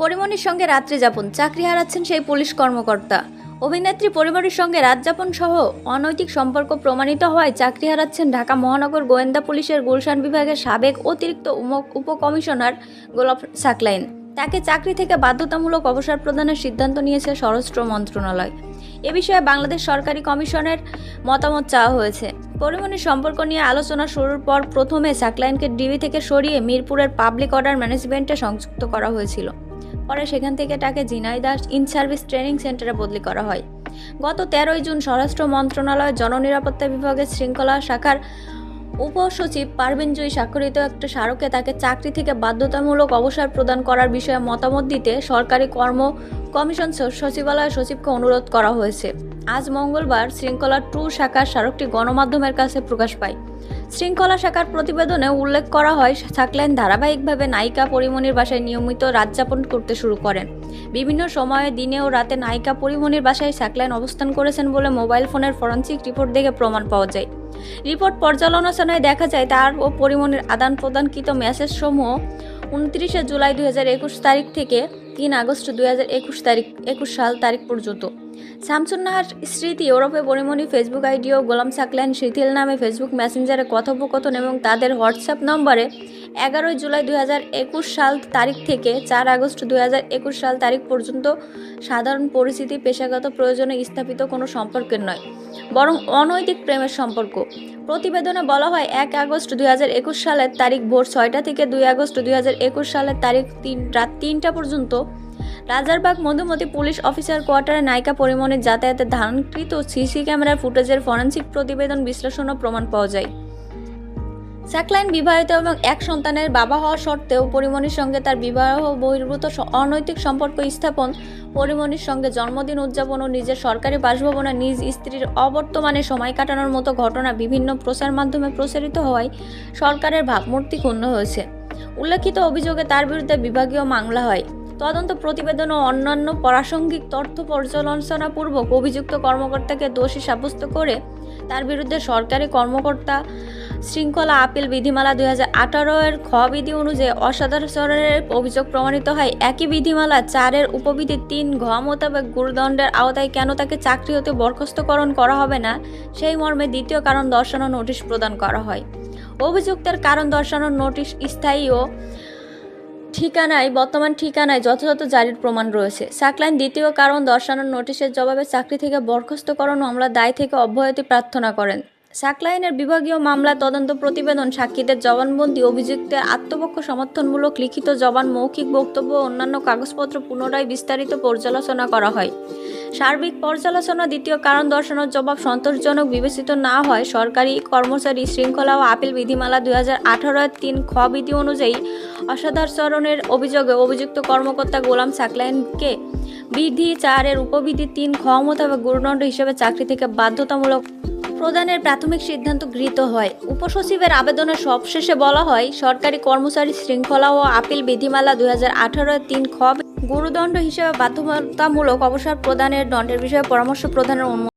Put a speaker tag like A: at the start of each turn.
A: পরিমণির সঙ্গে রাত্রি যাপন। চাকরি হারাচ্ছেন সেই পুলিশ কর্মকর্তা। অভিনেত্রী পরিমণির সঙ্গে রাত যাপন সহ অনৈতিক সম্পর্ক প্রমাণিত হওয়ায় চাকরি হারাচ্ছেন ঢাকা মহানগর গোয়েন্দা পুলিশের গুলশান বিভাগের সাবেক অতিরিক্ত উপকমিশনার গোলাপ সাকলাইন। তাকে চাকরি থেকে বাধ্যতামূলক অবসর প্রদানের সিদ্ধান্ত নিয়েছে স্বরাষ্ট্র মন্ত্রণালয়। এ বিষয়ে বাংলাদেশ সরকারি কমিশনের মতামত চাওয়া হয়েছে। পরিমণির সম্পর্ক নিয়ে আলোচনা শুরুর পর প্রথমে সাকলাইনকে ডিবি থেকে সরিয়ে মিরপুরের পাবলিক অর্ডার ম্যানেজমেন্টে সংযুক্ত করা হয়েছিল। পরে সেখান থেকে তাকে ঝিনাইদহ ইন সার্ভিস ট্রেনিং সেন্টারে বদলি করা হয়। গত তেরোই জুন স্বরাষ্ট্র মন্ত্রণালয় জননিরাপত্তা বিভাগের শৃঙ্খলা শাখার উপসচিব পারভিন জয়ী স্বাক্ষরিত একটা স্মারকে তাকে চাকরি থেকে বাধ্যতামূলক অবসর প্রদান করার বিষয়ে মতামত দিতে সরকারি কর্ম কমিশন সচিবালয় সচিবকে অনুরোধ করা হয়েছে। আজ মঙ্গলবার শৃঙ্খলা টু শাখার স্মারকটি গণমাধ্যমের কাছে প্রকাশ পায়। শৃঙ্খলা শাখার প্রতিবেদনে উল্লেখ করা হয় সাকলাইন ধারাবাহিকভাবে নায়িকা পরিমণির বাসায় নিয়মিত রাত যাপন করতে শুরু করেন। বিভিন্ন সময়ে দিনে ও রাতে নায়িকা পরিমণির বাসায় সাকলাইন অবস্থান করেছেন বলে মোবাইল ফোনের ফরেন্সিক রিপোর্ট দেখে প্রমাণ পাওয়া যায়। রিপোর্ট পর্যালোচনায় দেখা যায়, তার ও পরিমণির আদান প্রদানকৃত মেসেজ সমূহ উনত্রিশে জুলাই দুই হাজার একুশ তারিখ থেকে তিন আগস্ট দুই হাজার একুশ তারিখ, একুশ সাল তারিখ পর্যন্ত। শামসুন্নাহার স্মৃতি ওরফে পরিমণি ফেসবুক আইডি ও গোলাম সাকলাইন শিথিল নামে ফেসবুক মেসেঞ্জারে কথোপকথন এবং তাদের হোয়াটসঅ্যাপ নম্বরে এগারোই জুলাই দুই হাজার একুশ সাল তারিখ থেকে চার আগস্ট দুই সাল তারিখ পর্যন্ত সাধারণ পরিস্থিতি, পেশাগত প্রয়োজনে স্থাপিত কোনো সম্পর্কের নয়, বরং অনৈতিক প্রেমের সম্পর্ক। প্রতিবেদনে বলা হয়, এক আগস্ট দুই হাজার একুশ সালের তারিখ ভোর ছয়টা থেকে দুই আগস্ট দুই হাজার একুশ সালের তারিখ তিন, রাত তিনটা পর্যন্ত রাজারবাগ মধুমতি পুলিশ অফিসার কোয়ার্টারে নায়িকা পরিমণের যাতায়াতে ধারণকৃত সিসি ক্যামেরার ফুটেজের ফরেন্সিক প্রতিবেদন বিশ্লেষণ ও প্রমাণ পাওয়া যায়। স্যাকলাইন বিবাহিত এবং এক সন্তানের বাবা হওয়া সত্ত্বেও পরিমণির সঙ্গে তার বিবাহ বহির্ভূত অনৈতিক সম্পর্ক স্থাপন, পরিমণির সঙ্গে জন্মদিন উদযাপন ও নিজের সরকারি বাসভবনে নিজ স্ত্রীর অবর্তমানে সময় কাটানোর মতো ঘটনা বিভিন্ন প্রচার মাধ্যমে প্রচারিত হওয়ায় সরকারের ভাবমূর্তি ক্ষুণ্ণ হয়েছে। উল্লেখিত অভিযোগে তার বিরুদ্ধে বিভাগীয় মামলা হয়। তদন্ত প্রতিবেদন ও অন্যান্য প্রাসঙ্গিক তথ্য পর্যালোচনাপূর্বক অভিযুক্ত কর্মকর্তাকে দোষী সাব্যস্ত করে তার বিরুদ্ধে সরকারি কর্মকর্তা শৃঙ্খলা আপিল বিধিমালা দুই হাজার আঠারো এর খ বিধি অনুযায়ী অসদাচরণের অভিযোগ প্রমাণিত হয়। একই বিধিমালা চারের উপবিধি তিন ঘ মোতাবেক গুরুদণ্ডের আওতায় কেন তাকে চাকরি হতে বরখাস্তকরণ করা হবে না, সেই মর্মে দ্বিতীয় কারণ দর্শানোর নোটিশ প্রদান করা হয়। অভিযুক্তের কারণ দর্শানোর নোটিশ স্থায়ী ও ঠিকানায়, বর্তমান ঠিকানায় যথাযথ জারির প্রমাণ রয়েছে। সাকলাইন দ্বিতীয় কারণ দর্শানোর নোটিশের জবাবে চাকরি থেকে বরখাস্তকরণ মামলার দায় থেকে অব্যাহতি প্রার্থনা করেন। সাকলাইনের বিভাগীয় মামলা, তদন্ত প্রতিবেদন, সাক্ষীদের জবানবন্দি, অভিযুক্তের আত্মপক্ষ সমর্থনমূলক লিখিত জবান, মৌখিক বক্তব্য অন্যান্য কাগজপত্র পুনরায় বিস্তারিত পর্যালোচনা করা হয়। সার্বিক পর্যালোচনা, দ্বিতীয় কারণ দর্শানোর জবাব সন্তোষজনক বিবেচিত না হয়। সরকারি কর্মচারী শৃঙ্খলা ও আপিল বিধিমালা দুই হাজার আঠারো তিন খ বিধি অনুযায়ী অসদাচরণের অভিযোগে অভিযুক্ত কর্মকর্তা গোলাম সাকলাইনকে বিধি চারের উপবিধি তিন খ মোতাবেক গুরুদণ্ড হিসেবে চাকরি থেকে বাধ্যতামূলক প্রদানের প্রাথমিক সিদ্ধান্ত গৃহীত হয়। উপসচিবের আবেদনের সবশেষে বলা হয়, সরকারি কর্মচারী শৃঙ্খলা ও আপিল বিধিমালা দুই হাজার আঠারো তিন খব গুরুদণ্ড হিসেবে বাধ্যতামূলক অবসর প্রদানের দণ্ডের বিষয়ে পরামর্শ প্রদানের অনুমোদন